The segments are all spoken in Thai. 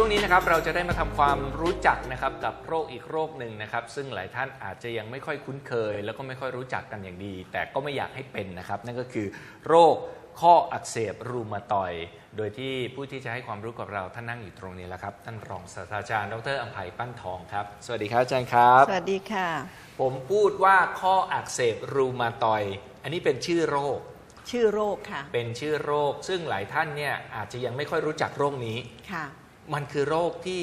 ช่วงนี้นะครับเราจะได้มาทำความรู้จักนะครับกับโรคอีกโรคหนึ่งนะครับ ซึ่งหลายท่านอาจจะยังไม่ค่อยคุ้นเคย แล้วก็ไม่ค่อยรู้จักกันอย่างดี แต่ก็ไม่อยากให้เป็นนะครับ นั่นก็คือโรคข้ออักเสบรูมาตอยด์โดยที่ผู้ที่จะให้ความรู้กับเราท่านนั่งอยู่ตรงนี้แล้วครับ ท่านรองศาสตราจารย์ดรอัมภัยปั้นทองครับ สวัสดีครับอาจารย์ครับ สวัสดีค่ะ ผมพูดว่าข้ออักเสบรูมาตอยด์อันนี้เป็นชื่อโรค ชื่อโรคค่ะ เป็นชื่อโรค ซึ่งหลายท่านเนี่ยอาจจะยังไม่ค่อยรู้จักโรคนี้ค่ะ มันคือโรคที่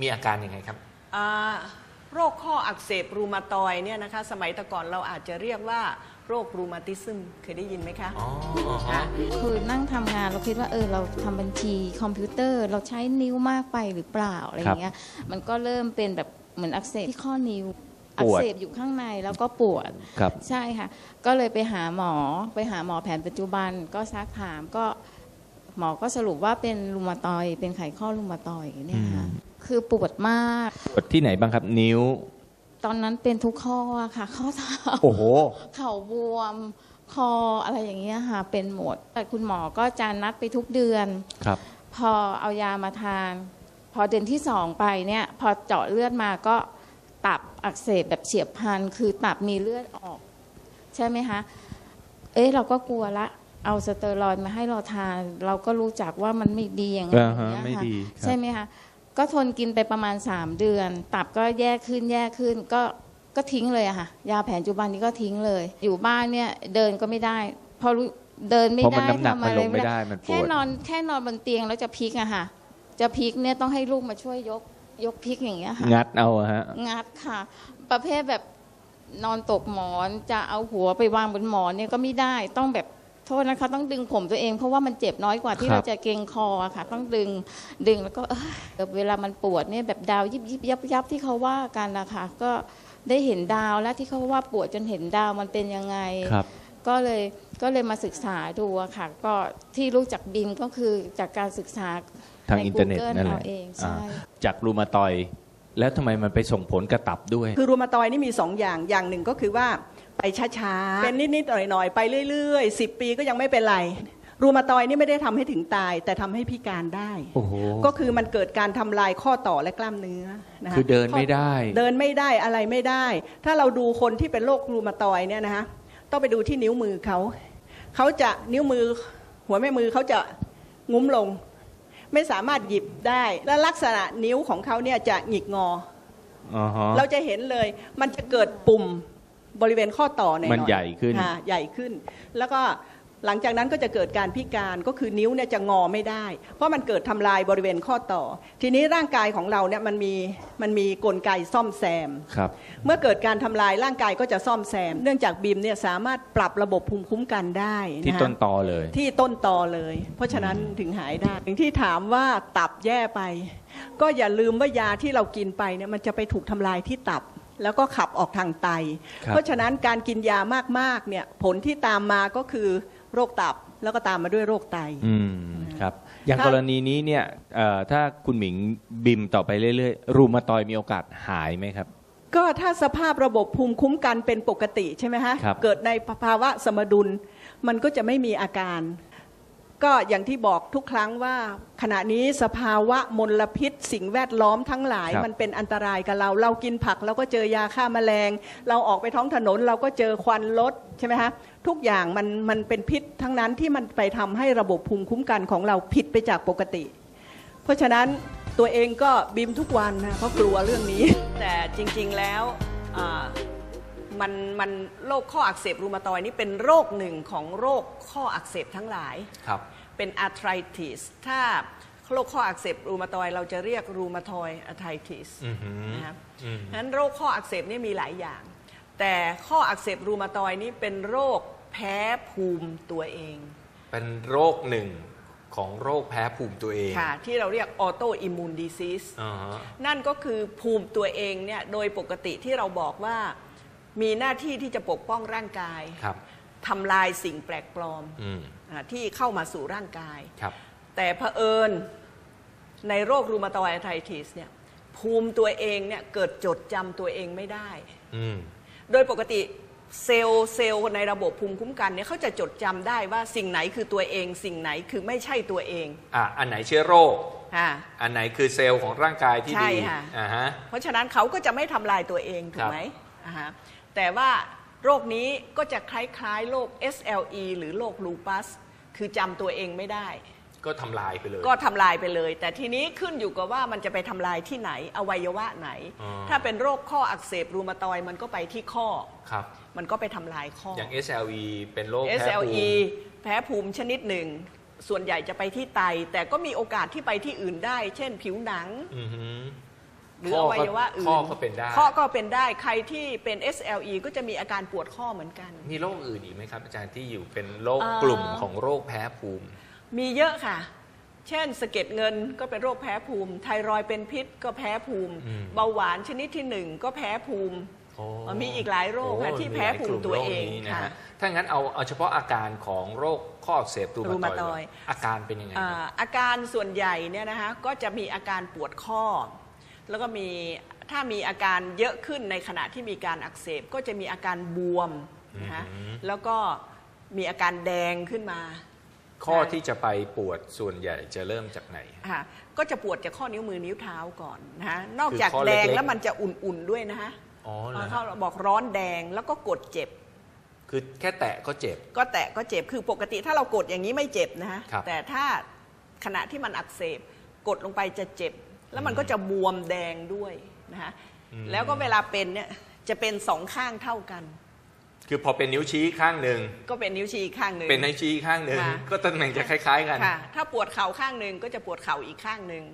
มีอาการยังไงครับ อ่าโรคข้ออักเสบรูมาตอยด์เนี่ยนะคะ สมัยแต่ก่อนเราอาจจะเรียกว่าโรครูมาติซึมเคยได้ยินไหมคะ อ๋ออ๋อฮะค่ะคือนั่งทำงานเราคิดว่าเออเราทำบัญชีคอมพิวเตอร์ เราใช้นิ้วมากไปหรือเปล่าอะไรอย่างเงี้ยมันก็เริ่มเป็นแบบเหมือนอักเสบที่ข้อนิ้วปวดอักเสบอยู่ข้างในแล้วก็ปวดครับ ใช่ค่ะ ก็เลยไปหาหมอไปหาหมอแผนปัจจุบันก็ซักถามก็ หมอก็สรุปว่าเป็นรูมาตอยด์เป็นไขข้อรูมาตอยด์เนี่ยค่ะอืมคือปวดมาก ปวดที่ไหนบ้างครับ นิ้ว ตอนนั้นเป็นทุกข้ออะค่ะ ข้อเท้าโอ้โหเข่าบวมคออะไรอย่างเงี้ยค่ะ เป็นหมด แต่คุณหมอก็จะนัดไปทุกเดือนครับ พอเอายามาทาน พอเดือนที่สองไปเนี่ย พอเจาะเลือดมาก็ตับอักเสบแบบเฉียบพลันคือตับมีเลือดออก ใช่ไหมคะเอ๊ะเราก็กลัวละ เอาสเตอรอยด์มาให้เราทานเราก็รู้จักว่ามันไม่ดีอย่างนั้นอ่าฮะอย่างไม่เงี้ยค่ะดีครับใช่ไหมคะก็ทนกินไปประมาณ 3 เดือน ตับก็แย่ขึ้นแย่ขึ้นก็ก็ทิ้งเลยอะค่ะ ยาแผนปัจจุบันนี้ก็ทิ้งเลย อยู่บ้านเนี่ยเดินก็ไม่ได้ พอรู้เดินไม่เพราะมันได้น้ำหนักทำมันอะไรลงไม่ได้มันปแค่วดนอนแค่นอนบนเตียงแล้วจะพลิกอะค่ะ จะพลิกเนี่ยต้องให้ลูกมาช่วยยกยกพลิกอย่างเงี้ยค่ะงัดเอาอะฮะงัดค่ะ ประเภทแบบนอนตกหมอนจะเอาหัวไปวางบนหมอนเนี่ยก็ไม่ได้ต้องแบบ โทษนะคะต้องดึงผมตัวเองเพราะว่ามันเจ็บน้อยกว่าที่ครับ เราจะเกรงคออะค่ะ ต้องดึงดึงแล้วก็เอ้ยเวลามันปวดเนี่ยแบบดาวยิบยิบยับยับที่เขาว่ากันนะคะก็ได้เห็นดาวแล้วที่เขาว่าปวดจนเห็นดาวมันเป็นยังไง ครับ ก็เลยก็เลยมาศึกษาดูอะค่ะ ก็ที่รู้จักบิมก็คือจากการศึกษาทางในอินเทอร์เน็ต Google นั่นแหละเอาเองใช่อ่าจากรูมาตอยด์แล้วทำไมมันไปส่งผลกระตับด้วย คือรูมาตอยด์นี่มีสองอย่าง อย่างหนึ่งก็คือว่า ไปช้าๆ เป็นนิดๆหน่อยๆ ไปเรื่อยๆ 10 ปีก็ยังไม่เป็นไร รูมาตอยด์นี่ไม่ได้ทำให้ถึงตาย แต่ทำให้พิการได้โอ้โหก็คือมันเกิดการทำลายข้อต่อและกล้ามเนื้อนะคะคือเดินไม่ได้ เดินไม่ได้อะไรไม่ได้ ถ้าเราดูคนที่เป็นโรครูมาตอยด์เนี่ยนะคะต้องไปดูที่นิ้วมือเขาเขาจะนิ้วมือ หัวแม่มือเขาจะงุ้มลง ไม่สามารถหยิบได้ และลักษณะนิ้วของเขาเนี่ยจะหงิกงออ๋อฮะเราจะเห็นเลย มันจะเกิดปุ่ม บริเวณข้อต่อหน่อยๆมันใหญ่ขึ้นค่ะใหญ่ขึ้น แล้วก็หลังจากนั้นก็จะเกิดการพิการก็คือนิ้วเนี่ยจะงอไม่ได้ เพราะมันเกิดทำลายบริเวณข้อต่อ ทีนี้ร่างกายของเราเนี่ยมันมีมันมีกลไกซ่อมแซมครับเมื่อเกิดการทำลายร่างกายก็จะซ่อมแซม เนื่องจากบีมเนี่ยสามารถปรับระบบภูมิคุ้มกันได้ะที่ต้นตอเลย ที่ต้นตอเลย เพราะฉะนั้นถึงหายได้อย่างที่ถามว่าตับแย่ไป ก็อย่าลืมว่ายาที่เรากินไปเนี่ยมันจะไปถูกทำลายที่ตับ แล้วก็ขับออกทางไต ครับ เพราะฉะนั้นการกินยามากๆเนี่ยผลที่ตามมาก็คือโรคตับแล้วก็ตามมาด้วยโรคไต อืมครับ อย่างถ้า กรณีนี้เนี่ยเอ่อถ้าคุณหมิงบิมต่อไปเรื่อยๆ รูมาตอยด์มีโอกาสหายไหมครับ ก็ถ้าสภาพระบบภูมิคุ้มกันเป็นปกติใช่ไหมฮะ ครับ เกิดในภาวะสมดุล มันก็จะไม่มีอาการ ก็อย่างที่บอกทุกครั้งว่า ขณะนี้สภาวะมลพิษ สิ่งแวดล้อมทั้งหลาย ครับ มันเป็นอันตรายกับเรา เรากินผักเราก็เจอยาฆ่าแมลง เราออกไปท้องถนนเราก็เจอควันรถใช่ไหมฮะทุกอย่างมันมันเป็นพิษทั้งนั้นที่มันไปทำให้ระบบภูมิคุ้มกันของเราผิดไปจากปกติ เพราะฉะนั้นตัวเองก็บิมทุกวันนะเพราะกลัวเรื่องนี้ แต่จริงๆแล้วอ่า มันมันโรคข้ออักเสบรูมาตอยด์นี่เป็นโรคหนึ่งของโรคข้ออักเสบทั้งหลาย ครับเป็นอาร์ทริติสถ้าโรคข้ออักเสบรูมาตอยด์เราจะเรียกรูมาตอยอาร์ทริติสอือหือนะครับอืมนั้นโรคข้ออักเสบนี่มีหลายอย่าง แต่ข้ออักเสบรูมาตอยด์นี่เป็นโรคแพ้ภูมิตัวเอง เป็นโรคหนึ่งของโรคแพ้ภูมิตัวเองค่ะ ที่เราเรียกออโตอิมมูนดิซิส อ่าฮะ นั่นก็คือภูมิตัวเองเนี่ยโดยปกติที่เราบอกว่า มีหน้าที่ที่จะปกป้องร่างกายครับทำลายสิ่งแปลกปลอมอืมอ่าที่เข้ามาสู่ร่างกาย ครับ แต่เผอิญในโรครูมาตอยอาร์ไทติสเนี่ยภูมิตัวเองเนี่ยเกิดจดจำตัวเองไม่ได้ อืม โดยปกติเซลล์เซลล์ในระบบภูมิคุ้มกันเนี่ยเขาจะจดจำได้ว่าสิ่งไหนคือตัวเอง สิ่งไหนคือไม่ใช่ตัวเองอะอันไหนเชื้อโรคค่ะอันไหนคือเซลล์ของร่างกายที่ใช่ดีค่ะ อ่าฮะ เพราะฉะนั้นเขาก็จะไม่ทำลายตัวเอง ถูครักบไหมอ่าฮะ แต่ว่าโรคนี้ก็จะคล้ายๆ โรค SLE หรือโรคลูปัส คือจำตัวเองไม่ได้ ก็ทำลายไปเลย ก็ทำลายไปเลย แต่ทีนี้ขึ้นอยู่กับว่ามันจะไปทำลายที่ไหน อวัยวะไหนอ๋อถ้าเป็นโรคข้ออักเสบรูมาตอยด์มันก็ไปที่ข้อครับ มันก็ไปทำลายข้อ อย่าง SLE เป็นโรคแพ้ภู SLE มิแพ้ภูมิชนิดหนึ่ง ส่วนใหญ่จะไปที่ไต แต่ก็มีโอกาสที่ไปที่อื่นได้ เช่นผิวหนังอือฮึ หรือข้ออก็วัยวะอื่นข้อก็เป็นได้ ข้อก็เป็นได้ใครที่เป็น SLE ก็จะมีอาการปวดข้อเหมือนกัน มีโรคอื่นอีกไหมครับ อาจารย์ที่อยู่เป็นโรคเอ่อกลุ่มของโรคแพ้ภูมิ มีเยอะค่ะ เช่นสะเก็ดเงินก็เป็นโรคแพ้ภูมิ ไทรอยด์เป็นพิษก็แพ้ภูมิ อืม เบาหวานชนิดที่หนึ่งก็แพ้ภูมิ โอ้มีอีกหลายโรคค่ะโอ้ที่แพ้ภูมิตัวเองมีหลายกลุ่มโรคนี้นะค่ะฮะถ้างั้นเอาเอาเฉพาะอาการของโรคข้ออักเสบรูรูมามาตตออยยด์ อาการเป็นยังไงคอ่ารับอาการส่วนใหญ่เนี่ยนะคะก็จะมีอาการปวดข้อ แล้วก็มีถ้ามีอาการเยอะขึ้นในขณะที่มีการอักเสบก็จะมีอาการบวมนะคะแล้วก็มีอาการแดงขึ้นมา ข้อที่จะไปปวดส่วนใหญ่จะเริ่มจากไหนค่ะก็จะปวดจากข้อนิ้วมือนิ้วเท้าก่อนนะคะนอกจากคือข้อแดเล็กงๆแล้วมันจะอุ่นๆด้วยนะคะอ๋อเหรอเขาฮะบอกร้อนแดงแล้วก็กดเจ็บ คือแค่แตะก็เจ็บ ก็แตะก็เจ็บคือปกติถ้าเรากดอย่างนี้ไม่เจ็บนะฮะครับแต่ถ้าขณะที่มันอักเสบกดลงไปจะเจ็บ แล้วมันก็จะบวมแดงด้วยนะฮะแล้วก็เวลาเป็นเนี่ยจะเป็นสองข้างเท่ากัน คือพอเป็นนิ้วชี้ข้างหนึ่งก็เป็นนิ้วชี้ข้างหนึ่งเป็นนิ้วชี้ข้างหนึ่งค่ะก็ตำแหน่งจะคล้ายๆกันค่ะถ้าปวดเข่าข้างหนึ่งก็จะปวดเข่าอีกข้างหนึ่ง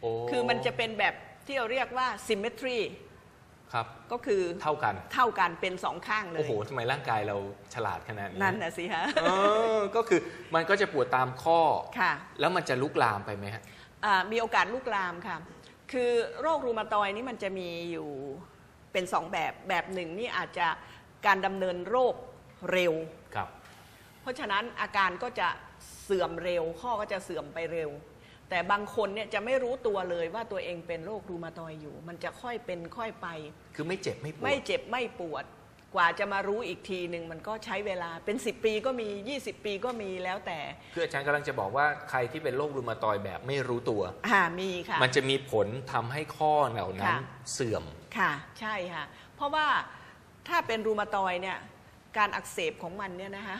โอ้คือมันจะเป็นแบบที่เราเรียกว่า symmetry ครับก็คือเท่ากันเท่ากันเป็นสองข้างเลย โอ้โหทำไมร่างกายเราฉลาดขนาดนี้ นั่นนะสิฮะเออก็คือมันก็จะปวดตามข้อค่ะแล้วมันจะลุกลามไปไหมฮะอ่า มีโอกาสลุกลามค่ะ คือโรครูมาตอยด์นี่มันจะมีอยู่เป็นสองแบบ แบบหนึ่งนี่อาจจะการดำเนินโรคเร็ว ครับ เพราะฉะนั้นอาการก็จะเสื่อมเร็ว ข้อก็จะเสื่อมไปเร็ว แต่บางคนเนี่ยจะไม่รู้ตัวเลยว่าตัวเองเป็นโรครูมาตอยด์อยู่ มันจะค่อยเป็นค่อยไป คือไม่เจ็บไม่ปวด ไม่เจ็บไม่ปวด กว่าจะมารู้อีกทีหนึ่งมันก็ใช้เวลาเป็น 10 ปีก็มี 20 ปีก็มีแล้วแต่ คืออาจารย์กำลังจะบอกว่าใครที่เป็นโรครูมาตอยด์แบบไม่รู้ตัวอ่ามีค่ะ มันจะมีผลทำให้ข้อเหล่านั้นค่ะ เสื่อม ค่ะ ใช่ค่ะ เพราะว่าถ้าเป็นรูมาตอยด์เนี่ยการอักเสบของมันเนี่ยนะคะ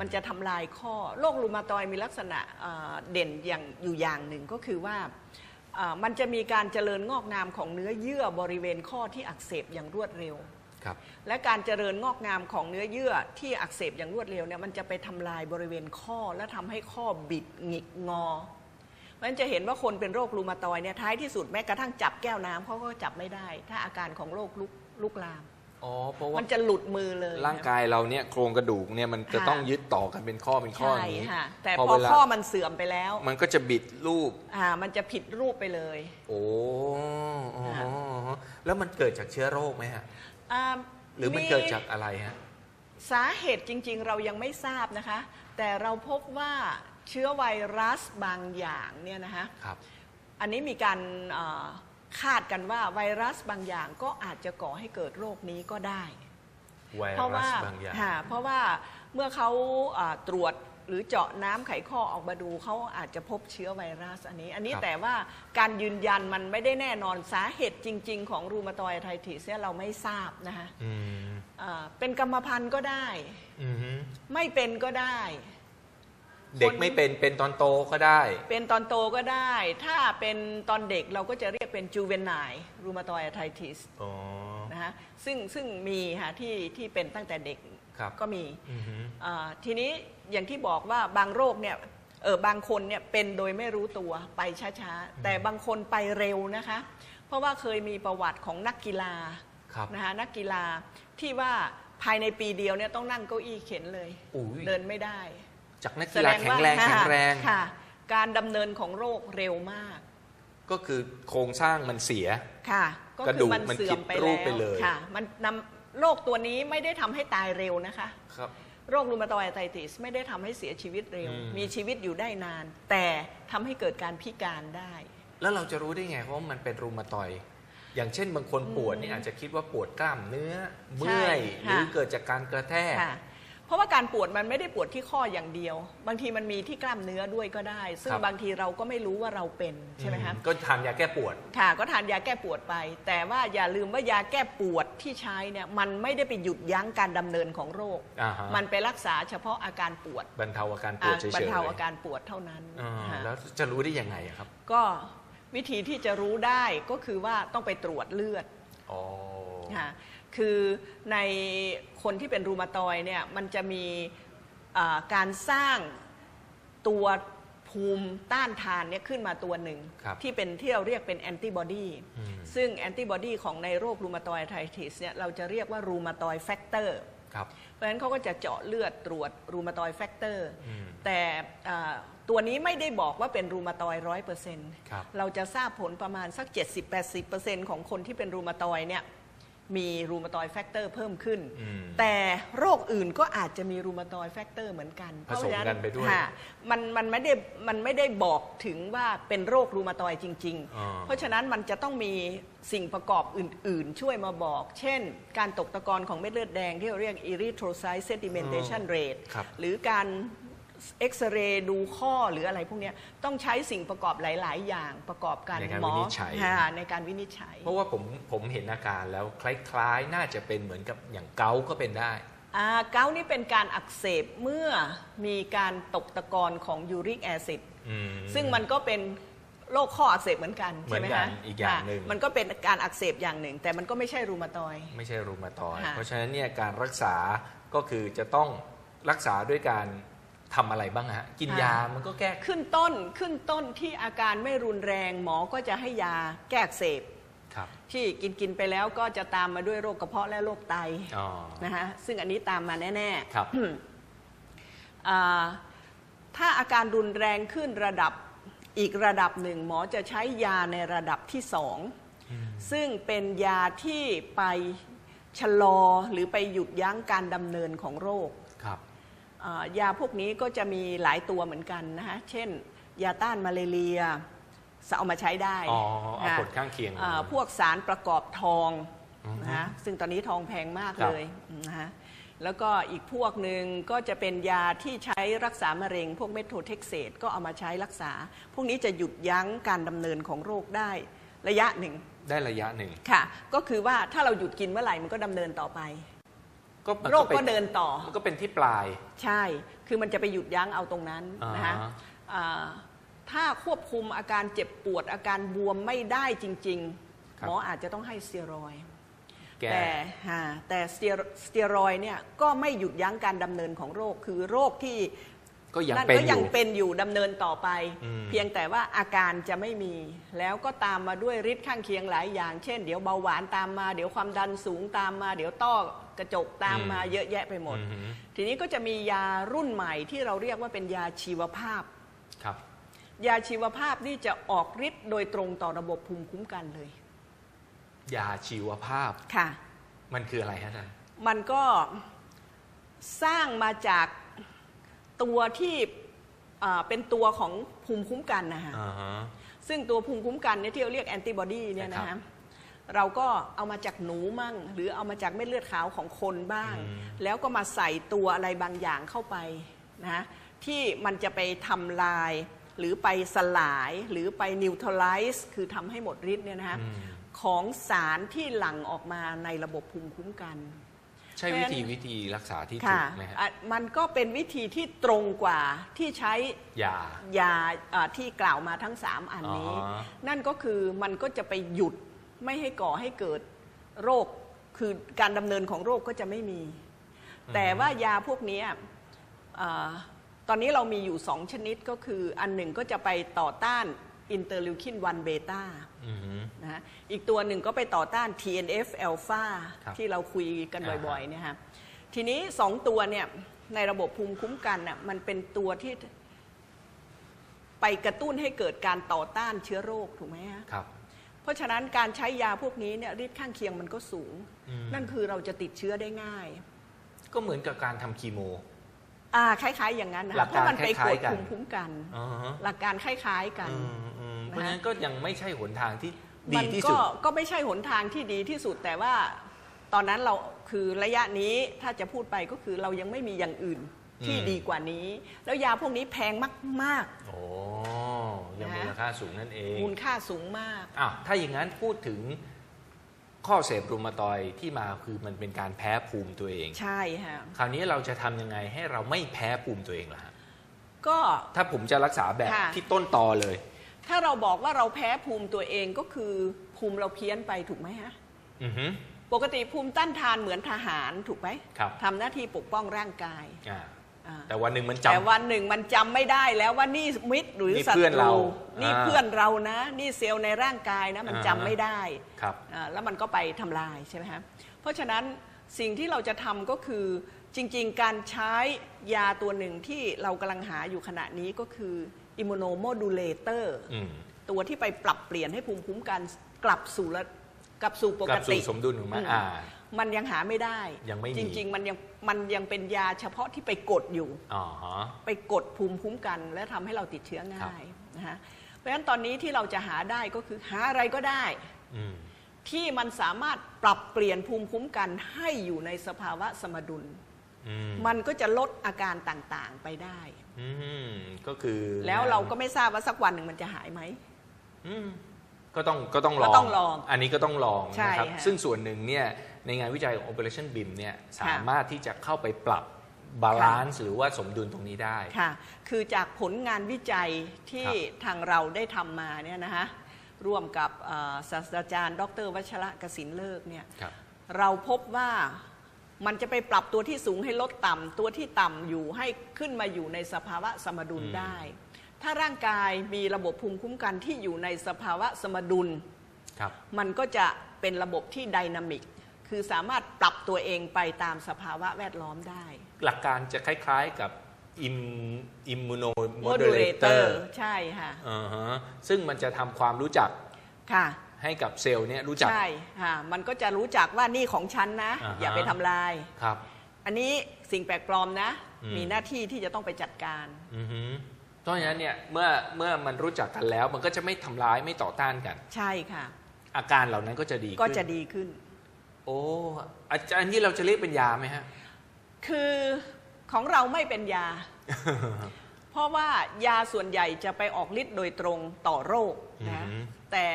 มันจะทำลายข้อโรครูมาตอยด์มีลักษณะเอ่อเด่นอย่างอยู่อย่างหนึ่งก็คือว่าเอ่อมันจะมีการเจริญงอกงามของเนื้อเยื่อบริเวณข้อที่อักเสบอย่างรวดเร็ว ครับและการเจริญงอกงามของเนื้อเยื่อที่อักเสบอย่างรวดเร็วเนี่ยมันจะไปทำลายบริเวณข้อและทำให้ข้อบิดหงิกงอเพราะฉะนั้นจะเห็นว่าคนเป็นโรครูมาตอยด์เนี่ยท้ายที่สุดแม้กระทั่งจับแก้วน้ำเขาก็จับไม่ได้ ถ้าอาการของโรคลุกลุกลามอ๋อเพราะว่ามันจะหลุดมือเลย ร่างกายเราเนี่ยโครงกระดูกเนี่ยมันจะค่ะต้องยึดต่อกันเป็นข้อเป็นข้ออใช่ย่างนี้ค่ะแต่พอพอเวลาข้อมันเสื่อมไปแล้ว มันก็จะบิดรูปอ่ามันจะผิดรูปไปเลย โอ้อ๋อค่ะแล้วมันเกิดจากเชื้อโรคไหมฮะ อ่าหรือมันเกิดจากอะไรฮะ สาเหตุจริง ๆ เรายังไม่ทราบนะคะ แต่เราพบว่าเชื้อไวรัสบางอย่างเนี่ยนะคะครับ อันนี้มีการเอ่อคาดกันว่าไวรัสบางอย่างก็อาจจะก่อให้เกิดโรคนี้ก็ได้ ไวเพราะรัว่าสบางอย่าง ค่ะเพราะว่าเมื่อเขาอ่าตรวจ หรือเจาะน้ำไขข้อออกมาดูเขาอาจจะพบเชื้อไวรัสอันนี้ อันนี้แต่ว่าการยืนยันมันไม่ได้แน่นอนสาเหตุจริง ๆ ของรูมาตอยด์ไทติสเนี่ยเราไม่ทราบนะคะอืมอ่าเป็นกรรมพันธุ์ก็ได้ อือฮึไม่เป็นก็ได้ เด็กไม่เป็นเป็นตอนโตก็ได้ เป็นตอนโตก็ได้ ถ้าเป็นตอนเด็กเราก็จะเรียกเป็นจูเวนไนรูมาตอยไทติส อ๋อ นะฮะซึ่งซึ่งมีค่ะที่ที่เป็นตั้งแต่เด็ก ครับก็มีอือฮึอ่าทีนี้อย่างที่บอกว่าบางโรคเนี่ยเออบางคนเนี่ยเป็นโดยไม่รู้ตัวไปช้าๆ แต่บางคนไปเร็วนะคะ เพราะว่าเคยมีประวัติของนักกีฬาครับนะคะนักกีฬาที่ว่าภายในปีเดียวเนี่ยต้องนั่งเก้าอี้เข็นเลย อุ้ยเดินไม่ได้จากนักกีฬาแข็งแรงค่ะแข็งแรงค่ะ การดำเนินของโรคเร็วมาก ก็คือโครงสร้างมันเสียค่ะ ก็กระคืดูอกมันมันเสื่อมไปผิดรูแล้ปไปวเลยค่ะ มันนำ โรคตัวนี้ไม่ได้ทำให้ตายเร็วนะคะ ครับ โรครูมาตอยด์ไตติสไม่ได้ทำให้เสียชีวิตเร็ว อืม มีชีวิตอยู่ได้นาน แต่ทำให้เกิดการพิการได้ แล้วเราจะรู้ได้ไงว่ามันเป็นรูมาตอยด์อย่างเช่นบางคนปวดนี่อาจจะคิดว่าปวดกล้ามเนื้อเมื่อยหค่ะรือเกิดจากการกระแทก ค่ะ เพราะว่าการปวดมันไม่ได้ปวดที่ข้ออย่างเดียว บางทีมันมีที่กล้ามเนื้อด้วยก็ได้ ซึ่งครับ บางทีเราก็ไม่รู้ว่าเราเป็นใช่ไหมคะอืก็ทานยาแก้ปวด ค่ะก็ทานยาแก้ปวดไป แต่ว่าอย่าลืมว่ายาแก้ปวดที่ใช้เนี่ยมันไม่ได้ไปหยุดยั้งการดำเนินของโรค อ่าฮะ มันไปรักษาเฉพาะอาการปวดบรรเทาอาการปวดเฉยๆบรรเทาอาการปวดเท่านั้นอ่าค่ะแล้วจะรู้ได้ยังไงอะครับก็วิธีที่จะรู้ได้ก็คือว่าต้องไปตรวจเลือดอ๋อ ค่ะ คือในคนที่เป็นรูมาตอยด์เนี่ยมันจะมีอ่าการสร้างตัวภูมิต้านทานเนี่ยขึ้นมาตัวหนึ่งครับที่เป็นที่เราเรียกเป็นแอนติบอดีอืมซึ่งแอนติบอดีของในโรครูมาตอยด์ไทติสเนี่ยเราจะเรียกว่ารูมาตอยด์แฟกเตอร์ครับเพราะฉะนั้นเขาก็จะเจาะเลือดตรวจรูมาตอยด์แฟกเตอร์อืมแต่อ่าตัวนี้ไม่ได้บอกว่าเป็นรูมาตอยร้อยเปอร์เซ็นต์ครับเราจะทราบผลประมาณสัก 70-80%ของคนที่เป็นรูมาตอยเนี่ย มีรูมาตอยแฟกเตอร์เพิ่มขึ้น อืม แต่โรคอื่นก็อาจจะมีรูมาตอยแฟกเตอร์เหมือนกันผสมกันไปด้วยค่ะมันมันไม่ได้มันไม่ได้บอกถึงว่าเป็นโรครูมาตอยจริงอ๋อๆเพราะฉะนั้นมันจะต้องมีสิ่งประกอบอื่น ๆ ช่วยมาบอก เช่น การตกตะกอนของเม็ดเลือดแดงที่เราเรียก erythrocyte sedimentation rate ครับ หรือการ เอ็กซเรย์ดูข้อหรืออะไรพวกเนี้ยต้องใช้สิ่งประกอบหลาย ๆ อย่างประกอบกันในการหมอวินิจฉัย ค่ะในการวินิจฉัยเพราะว่าผมผมเห็นอาการแล้วคล้ายๆ น่าจะเป็นเหมือนกับอย่างเกาต์ก็เป็นได้ อ่าเกาต์นี่เป็นการอักเสบเมื่อมีการตกตะกอนของยูริกแอซิด อืม ซึ่งมันก็เป็นโรคข้ออักเสบเหมือนกันเหมืใช่อนไหมกัคะนอีกอย่างหนึ่ง ค่ะมันก็เป็นการอักเสบอย่างหนึ่ง แต่มันก็ไม่ใช่รูมาตอยด์ ไม่ใช่รูมาตอยด์ค่ะ เพราะฉะนั้นเนี่ยการรักษาก็คือจะต้องรักษาด้วยการ ทำอะไรบ้างฮะกินยามันก็แก้ขึ้นต้นขึ้นต้นที่อาการไม่รุนแรงหมอก็จะให้ยาแก้อักเสบครับ ที่กินกินไปแล้วก็จะตามมาด้วยโรคกระเพาะและโรคไตอ๋อนะคะซึ่งอันนี้ตามมาแน่ครับๆอ่าถ้าอาการรุนแรงขึ้นระดับอีกระดับหนึ่งหมอจะใช้ยาในระดับที่สองซึ่งเป็นยาที่ไปชะลอหรือไปหยุดยั้งการดำเนินของโรคครับอ่า ยาพวกนี้ก็จะมีหลายตัวเหมือนกันนะคะเช่น ยาต้านมาเลเรียเอามาใช้ได้อ๋อเอาค่ะผลข้างเคียงอ่าพวกสารประกอบทองอือฮึนะฮะซึ่งตอนนี้ทองแพงมากครับเลยนะฮะแล้วก็อีกพวกหนึ่งก็จะเป็นยาที่ใช้รักษามะเร็ง พวกเมโทรเทกเซตก็เอามาใช้รักษา พวกนี้จะหยุดยั้งการดำเนินของโรคได้ระยะหนึ่ง ได้ระยะหนึ่งค่ะ ก็คือว่าถ้าเราหยุดกินเมื่อไหร่มันก็ดำเนินต่อไป ก็มันโรคป็ก็เดินต่อ มันก็เป็นที่ปลาย ใช่ คือมันจะไปหยุดยั้งเอาตรงนั้นนะคะอ่าฮะอ่าถ้าควบคุมอาการเจ็บปวดอาการบวมไม่ได้จริงๆหมออาจจะต้องให้สเตียรอยด์แก้แต่ฮะแต่สเตียรสเตียรอยด์เนี่ยก็ไม่หยุดยั้งการดำเนินของโรค คือโรคที่ก็ยังนั่นเป็นก็อยังยู่ เป็นอยู่ดำเนินต่อไป อืม เพียงแต่ว่าอาการจะไม่มี แล้วก็ตามมาด้วยฤทธิ์ข้างเคียงหลายอย่าง เช่น เดี๋ยวเบาหวานตามมา เดี๋ยวความดันสูงตามมา เดี๋ยวต้อ กระจกตามมาเยอะแยะไปหมด อือหือ ทีนี้ก็จะมียารุ่นใหม่ที่เราเรียกว่าเป็นยาชีวภาพ ครับ ยาชีวภาพนี่จะออกฤทธิ์โดยตรงต่อระบบภูมิคุ้มกันเลยยาชีวภาพค่ะ มันคืออะไรฮะอาจารย์มันก็สร้างมาจากตัวที่อ่าเป็นตัวของภูมิคุ้มกันนะฮะ อ่าฮะ ซึ่งตัวภูมิคุ้มกันเนี่ยที่เราเรียกแอนติบอดีเนี่ยนะครัฮะบ เราก็เอามาจากหนูมั่ง หรือเอามาจากเม็ดเลือดขาวของคนบ้าง อืม แล้วก็มาใส่ตัวอะไรบางอย่างเข้าไปนะฮะที่มันจะไปทำลาย หรือไปสลายหรือไปนิวทรไลซ์คือทำให้หมดฤทธิ์เนี่ยนะฮะอืมของสารที่หลั่งออกมาในระบบภูมิคุ้มกัน ใช่วิธีวิธีรักษาที่ถูค่ะกไหมฮะอะมันก็เป็นวิธีที่ตรงกว่าที่ใช้ยา ยาอ่าที่กล่าวมาทั้ง 3 อันนี้ อ๋อ นั่นก็คือมันก็จะไปหยุด ไม่ให้ก่อให้เกิดโรคคือการดำเนินของโรคก็จะไม่มี แต่ว่ายาพวกเนี้ยอ่าตอนนี้เรามีอยู่ 2 ชนิดก็คืออันหนึ่งก็จะไปต่อต้านอินเตอร์ลิวคิน1เบต้าอือหือนะฮะอีกตัวหนึ่งก็ไปต่อต้าน TNF อ l p h a ครับที่เราคุยกันอ่าฮะบ่อยๆเนี่ยฮะทีนี้สองตัวเนี่ยในระบบภูมิคุ้มกันน่ะมันเป็นตัวที่ไปกระตุ้นให้เกิดการต่อต้านเชื้อโรคถูกไหมฮะครับ เพราะฉะนั้นการใช้ยาพวกนี้เนี่ยฤทธิ์ข้างเคียงมันก็สูง อืม นั่นคือเราจะติดเชื้อได้ง่าย ก็เหมือนกับการทำคีโม อ่าคล้าย ๆ อย่างนั้นนะหลัคะกเพการราะมันไปกดคล้ายๆกัน ภูมิคุ้มกันอ่าฮะหลักการคล้าย ๆ กัน อืมอืมเพนะฮะราะฉะนั้นก็ยังไม่ใช่หนทางที่มัดีที่ก็สุดก็ไม่ใช่หนทางที่ดีที่สุดแต่ว่า ตอนนั้นเราคือระยะนี้ถ้าจะพูดไปก็คือเรายังไม่มีอย่างอื่นที่อืม ดีกว่านี้ แล้วยาพวกนี้แพงมาก โอ้ ยังนะมูลค่าสูงนั่นเองๆมูลค่าสูงมากอ้าวถ้าอย่างนั้นพูดถึงข้อเสพรูมาตอยด์ที่มาคือมันเป็นการแพ้ภูมิตัวเอง ใช่ฮะคราวนี้เราจะทำยังไงให้เราไม่แพ้ภูมิตัวเองล่ะฮะก็ถ้าผมจะรักษาแบบค่ะที่ต้นตอเลย ถ้าเราบอกว่าเราแพ้ภูมิตัวเองก็คือภูมิเราเพี้ยนไปถูกไหมฮะอือฮึปกติภูมิต้านทานเหมือนทหารถูกไหมครับทำหน้าที่ปกป้องร่างกายอ่าอ่า แต่วันหนึ่งมันแต่จำวันหนึ่งมันจำไม่ได้แล้วว่านี่มิตรหรือนี่ศัเพื่อนตเรารูนี่อ่าเพื่อนเรานะ นี่เซลล์ในร่างกายนะมันอ่าจำไม่ได้ ครับ อ่าแล้วมันก็ไปทำลายใช่ไหมฮะเพราะฉะนั้นสิ่งที่เราจะทำก็คือจริง ๆ การใช้ยาตัวหนึ่งที่เรากำลังหาอยู่ขณะนี้ก็คืออิมมูโนโมดูเลเตอร์อืมตัวที่ไปปรับเปลี่ยนให้ภูมิคุ้มกันกลับสู่ระกลับสู่ปกกลับสู่ติสมดุลของมันอืมอ่า มันยังหาไม่ได้ยังไม่มี จริง ๆ มันยังมันยังเป็นยาเฉพาะที่ไปกดอยู่ อ๋อฮะ ไปกดภูมิคุ้มกัน และทำให้เราติดเชื้อครัง่ายบนะฮะเพราะฉะนั้นตอนนี้ที่เราจะหาได้ก็คือหาอะไรก็ได้ อืม ที่มันสามารถปรับเปลี่ยนภูมิคุ้มกันให้อยู่ในสภาวะสมดุล อืมมันก็จะลดอาการต่างๆไปได้ อืมก็คือแล้วเราก็ไม่ทราบว่าสักวันหนึ่งมันจะหายไหม อืมก็ต้องก็ต้องลองก็ต้องลองอันนี้ก็ต้องลองใช่นะครับ ค่ะซึ่งส่วนหนึ่งเนี่ย ในงานวิจัยของ Operation BIM เนี่ยสามารถที่จะเข้าไปปรับบาลานซ์หรือว่าสมดุลตรงนี้ได้ค่ะ คือจากผลงานวิจัยที่ครับทางเราได้ทำมาเนี่ยนะฮะร่วมกับเอ่อศาสตราจารย์ ดรวัชระกสินเลิกเนี่ยครับเราพบว่ามันจะไปปรับตัวที่สูงให้ลดต่ำตัวที่ต่ำอยู่ให้ขึ้นมาอยู่ในสภาวะสมดุลอืมได้ ถ้าร่างกายมีระบบภูมิคุ้มกันที่อยู่ในสภาวะสมดุลครับมันก็จะเป็นระบบที่ไดนามิก คือสามารถปรับตัวเองไปตามสภาวะแวดล้อมได้ หลักการจะคล้ายๆกับอิมอิมมูโนโมโมดูดูเลเลเตเตออร์ร์ใช่ค่ะอ่าฮะซึ่งมันจะทำความรู้จักค่ะให้กับเซลล์เนี่ยรู้จัก ใช่ค่ะมันก็จะรู้จักว่านี่ของฉันนะ อ่าฮะ อย่าไปทำลาย ครับ อันนี้สิ่งแปลกปลอมนะ อืม มีหน้าที่ที่จะต้องไปจัดการ อือฮึเพราะฉะนั้นเนี่ยเมื่อเมื่อมันรู้จักกันแล้ว มันก็จะไม่ทำร้ายไม่ต่อต้านกัน ใช่ค่ะ อาการเหล่านั้นก็จะดีขึ้นก็จะดีขึ้น โอ้อาจารย์นี้เราจะเรียกเป็นยาไหมฮะ คือของเราไม่เป็นยา เพราะว่ายาส่วนใหญ่จะไปออกฤทธิ์โดยตรงต่อโรคนะอือหือแต่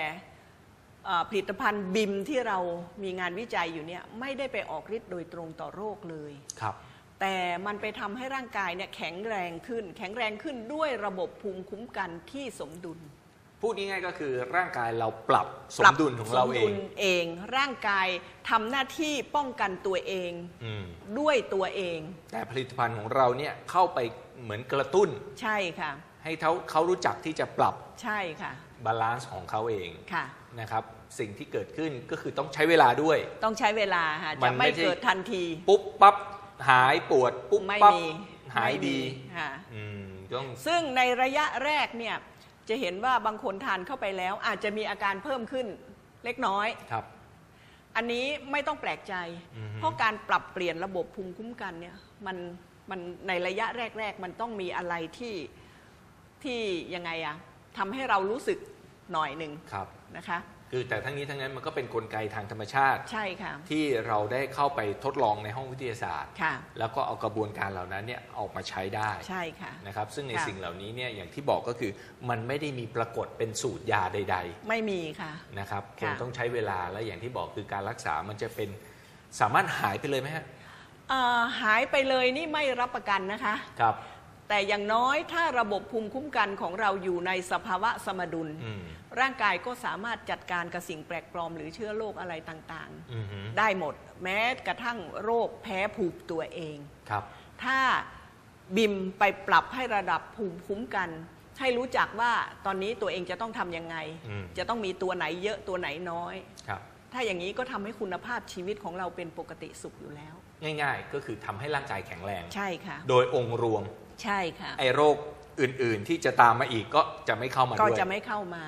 เอ่อผลิตภัณฑ์บิมที่เรามีงานวิจัยอยู่เนี่ยไม่ได้ไปออกฤทธิ์โดยตรงต่อโรคเลยครับ แต่มันไปทำให้ร่างกายเนี่ยแข็งแรงขึ้น แข็งแรงขึ้นด้วยระบบภูมิคุ้มกันที่สมดุล พูดง่ายๆก็คือร่างกายเราปรับสปมรับดุลของเราเอสมดุงลเองร่างกายทำหน้าที่ป้องกันตัวเองอืม ด้วยตัวเอง แต่ผลิตภัณฑ์ของเราเนี่ยเข้าไปเหมือนกระตุ้น ใช่ค่ะ ให้เขาเขารู้จักที่จะปรับใช่ค่ะบาลานซ์ของเขาเองค่ะ นะครับ สิ่งที่เกิดขึ้นก็คือต้องใช้เวลาด้วย ต้องใช้เวลาค่ะมัจะนไม่ไม่ใช่ เกิดทันทีปุ๊บปั๊บหายปวดปุ๊บไม่ปั๊บมีหายดีไม่มีค่ะ อืมต้อง ซึ่งในระยะแรกเนี่ย จะเห็นว่าบางคนทานเข้าไปแล้ว อาจจะมีอาการเพิ่มขึ้นเล็กน้อย ครับ อันนี้ไม่ต้องแปลกใจ อือฮึ เพราะการปรับเปลี่ยนระบบภูมิคุ้มกันเนี่ยมันมันในระยะแรก ๆ มันต้องมีอะไรที่ที่ยังไงอะทำให้เรารู้สึกหน่อยหนึ่งครับ นะคะ คือแต่ทั้งนี้ทั้งนั้นมันก็เป็นกลไกทางธรรมชาติ ใช่ค่ะ ที่เราได้เข้าไปทดลองในห้องวิทยาศาสตร์ ค่ะ แล้วก็เอากระบวนการเหล่านั้นเนี่ยออกมาใช้ได้ใช่ค่ะ นะครับ ซึ่งในค่ะ สิ่งเหล่านี้เนี่ยอย่างที่บอกก็คือมันไม่ได้มีปรากฏเป็นสูตรยาใดไม่มีค่ะๆนะครับคค่ะ งต้องใช้เวลาและอย่างที่บอกคือการรักษามันจะเป็นสามารถหายไปเลยไหมฮะ เอ่อหายไปเลยนี่ไม่รับประกันนะคะ ครับ แต่อย่างน้อยถ้าระบบภูมิคุ้มกันของเราอยู่ในสภาวะสมดุล อืม ร่างกายก็สามารถจัดการกับสิ่งแปลกปลอมหรือเชื้อโรคอะไรต่างอือหือๆได้หมด แม้กระทั่งโรคแพ้ภูมิตัวเอง ครับ ถ้าบิมไปปรับให้ระดับภูมิคุ้มกัน ให้รู้จักว่าตอนนี้ตัวเองจะต้องทำยังไง อืม จะต้องมีตัวไหนเยอะตัวไหนน้อย ครับ ถ้าอย่างนี้ก็ทำให้คุณภาพชีวิตของเราเป็นปกติสุขอยู่แล้ว ง่าย ๆ ก็คือทำให้ร่างกายแข็งแรง ใช่ค่ะ โดยองค์รวม ใช่ค่ะไอ้โรคอื่นๆ ที่จะตามมาอีกก็จะไม่เข้ามาก็ด้วย จะไม่เข้ามา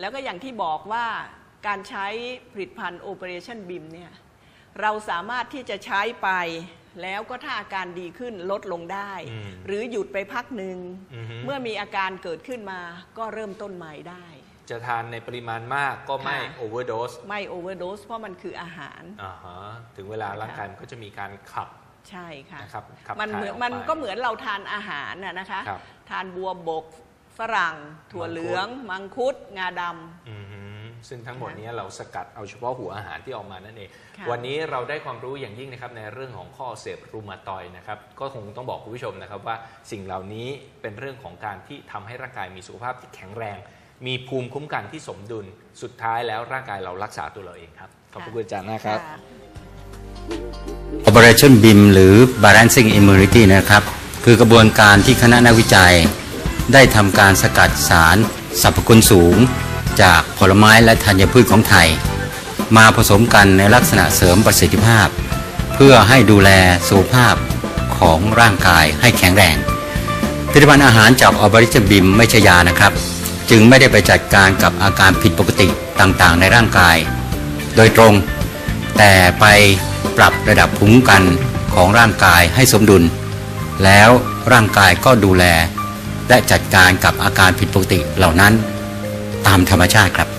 แล้วก็อย่างที่บอกว่าการใช้ผลิตภัณฑ์ Operation BIM เนี่ยเราสามารถที่จะใช้ไป แล้วก็ถ้าอาการดีขึ้นลดลงได้ อืมหรือหยุดไปพักหนึ่งอือฮึ เมื่อมีอาการเกิดขึ้นมาก็เริ่มต้นใหม่ได้ จะทานในปริมาณมากก็ไม่ค่ะ โอเวอร์โดสไม่โอเวอร์โดสเพราะมันคืออาหาร อ่าฮะถึงเวลาร่างกายมันก็จะมีการขับ ใช่ค่ะนะครับขับมันเหมือนถ่ายออกมันไปก็เหมือนเราทานอาหารน่ะนะคะ ครับ ทานบัวบกฝรั่ง ถั่วเหลือง มังคุด งาดำอือฮึซึ่งทั้งหมดนี้เราสกัดเอาเฉพาะหัวอาหารที่ออกมานั่นเอง ค่ะวันนี้เราได้ความรู้อย่างยิ่งนะครับในเรื่องของข้ออักเสบรูมาตอยด์นะครับ ก็คงต้องบอกคุณผู้ชมนะครับว่าสิ่งเหล่านี้เป็นเรื่องของการที่ทำให้ร่างกายมีสุขภาพที่แข็งแรง มีภูมิคุ้มกันที่สมดุล สุดท้ายแล้วร่างกายเรารักษาตัวเราเองครับ ขอบพระคุณอาจารย์นะครับค่ะ Operation BIM หรือ Balancing Immunity นะครับ คือกระบวนการที่คณะนักวิจัย ได้ทำการสกัดสารสรรพคุณสูง จากผลไม้และธัญพืชของไทย มาผสมกันในลักษณะเสริมประสิทธิภาพ เพื่อให้ดูแลสุขภาพของร่างกายให้แข็งแรงผลิตภัณฑ์อาหารจากออบริชบิมไม่ใช่ยานะครับ จึงไม่ได้ไปจัดการกับอาการผิดปกติต่างๆ ในร่างกาย โดยตรง แต่ไป ปรับระดับภูมิคุ้มกันของร่างกายให้สมดุล แล้วร่างกายก็ดูแล และจัดการกับอาการผิดปกติเหล่านั้น ตามธรรมชาติครับ